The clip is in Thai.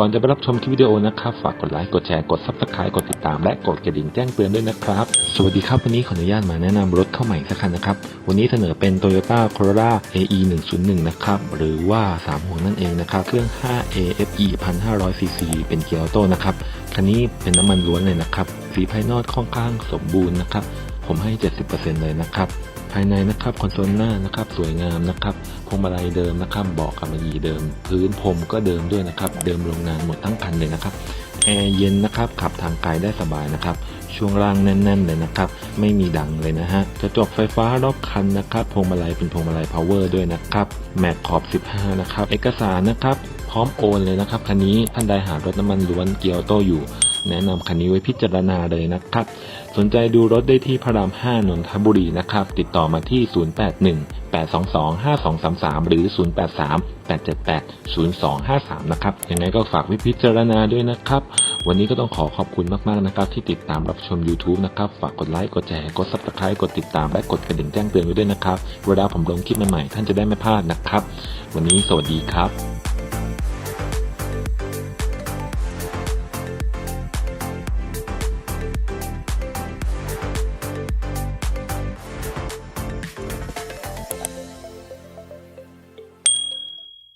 ก่อนจะไปรับชมคลิปวิดีโอนะครับ ฝากกดไลค์ กดแชร์ กด subscribe กดติดตาม และกดกระดิ่งแจ้งเตือนด้วยนะครับ สวัสดีครับ วันนี้ขออนุญาตมาแนะนำรถเข้าใหม่สักคันนะครับ วันนี้เสนอเป็น Toyota Corolla AE 101นะครับ หรือว่า 3หัวนั่นเองนะครับ เครื่อง 5 AFE 1,500 cc เป็นเกียร์ออโต้นะครับ คันนี้เป็นน้ำมันล้วนเลยนะครับ สีภายนอกค่อนข้างสมบูรณ์นะครับ ผมให้ 70%เลยนะครับ ภายในนะครับคอนโซลหน้านะครับสวยงามนะครับพวงมาลัยเดิมนะครับเบาะกำมะหยี่เดิม พื้นพรมก็เดิมด้วยนะครับ เดิมโรงงานหมดทั้งคันเลยนะครับแอร์เย็นนะครับขับทางไกลได้สบายนะครับ ช่วงล่างแน่น ๆ เลยนะครับ ไม่มีดังเลยนะฮะกระจกไฟฟ้ารอบคันนะครับพวงมาลัยเป็นพวงมาลัยพาวเวอร์ด้วยนะครับแม็กขอบ 15 นะครับ เอกสารนะครับ พร้อมโอนเลยนะครับคันนี้ท่านใดหารถน้ำมันล้วนเกียร์ออโต้อยู่ แนะนำคันนี้ไว้พิจารณาเลยนะครับ สนใจดูรถได้ที่พระราม 5 นนทบุรีนะครับ ติดต่อมาที่ 081 822 5233 หรือ 083 878 0253 นะครับ ยังไงก็ฝากไว้พิจารณาด้วยนะครับ วันนี้ก็ต้องขอขอบคุณมากๆนะครับ ที่ติดตามรับชม YouTube นะครับ ฝากกดไลค์กดแชร์กด Subscribe กดติดตามและกดกระดิ่งแจ้งเตือนไว้ด้วยนะครับ เวลาผมลงคลิปใหม่ๆท่านจะได้ไม่พลาดนะครับ วันนี้สวัสดีครับ